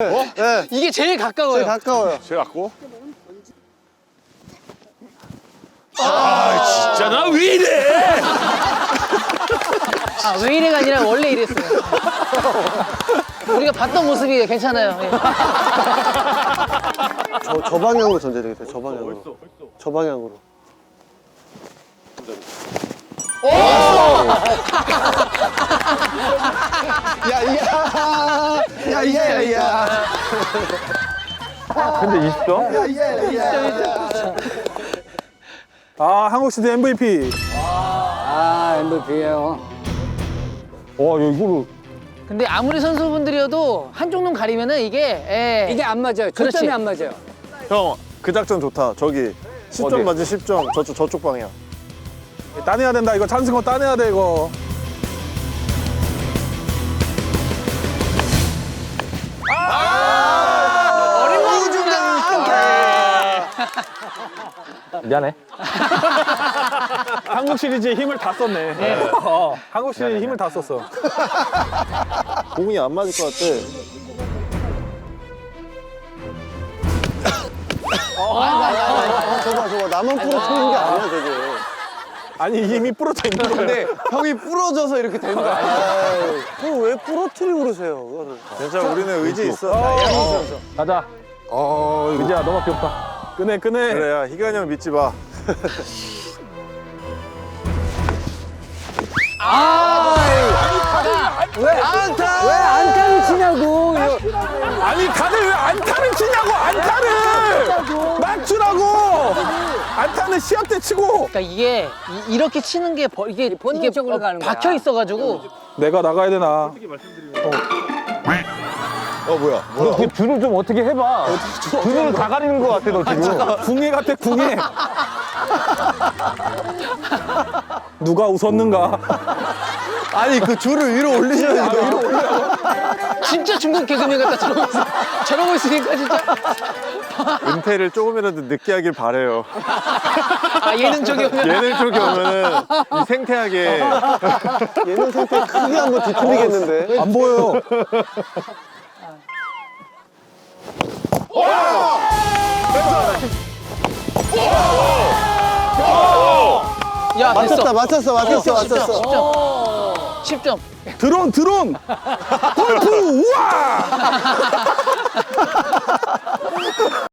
네, 이게 제일 가까워요. 제일 가까워요. 제일 갖고. 아, 진짜 나 왜 이래? 아, 왜 이래가 아니라 원래 이랬어요. 우리가 봤던 모습이 괜찮아요. 예. 저, 저 방향으로 던져야 되겠다. 저 방향으로. 저 방향으로. 야, 야, 야, 야, 야. 근데 20점? 아, 한국 시대 MVP. 아, MVP예요. 와, 야, 이거를. 근데 아무리 선수분들이어도 한쪽 눈 가리면은 이게 예. 이게 안 맞아요. 그렇지. 초점이 안 맞아요. 형, 그 작전 좋다. 저기 10점 어디? 맞은 10점. 저쪽, 저쪽 방향. 따내야 된다. 이거 찬승호 따내야 돼, 이거. 미안해. 한국 시리즈에 힘을 다 썼네. 어, 한국 시리즈 에 힘을 다 썼어. 공이 안 맞을 것 같아. 아, 저봐, 저봐. 나만 부러뜨리는 게 아니야, 저게. 아니, 힘이 부러져 있는 거야. 형이 부러져서 이렇게 되는 거 아니야? 그걸 왜 부러뜨리고 그러세요, 그거를. 괜찮아, 우리는 의지 있어. 가자. 어, 이거. 의지야, 너무 귀엽다. 끄네, 끄네. 그래야 희관이 형 믿지 마. 왜 안타를 치냐고. 아니, 다들 왜 안타를 치냐고, 안타를! 맞추라고! 안타는 시합 때 치고! 그러니까 이게 이, 렇게 치는 게 버- 이게 본능적으로 이게 가는 거야. 박혀 있어가지고 내가 나가야 되나? 어, 뭐야? 뭐야? 그 줄을 좀 어떻게 해봐. 줄을 다 가리는 것 같아, 너 지금. 궁예 같아, 궁예. 누가 웃었는가? 아니, 그 줄을 위로 올리셔야지. 위로 올려. 진짜 중국 개그맨 같다 저러고 있, 저러고 있으니까 진짜 은퇴를 조금이라도 늦게 하길 바래요. 아 예능 쪽이 오면 얘네 쪽에 오면은 이 생태하게. 얘는 생태 크게 한번 뒤틀리겠는데. 안 보여 야, 맞췄다, 됐어. 맞췄어, 맞췄어, 맞췄어. 10점. 드론, 드론! 골프! 우와!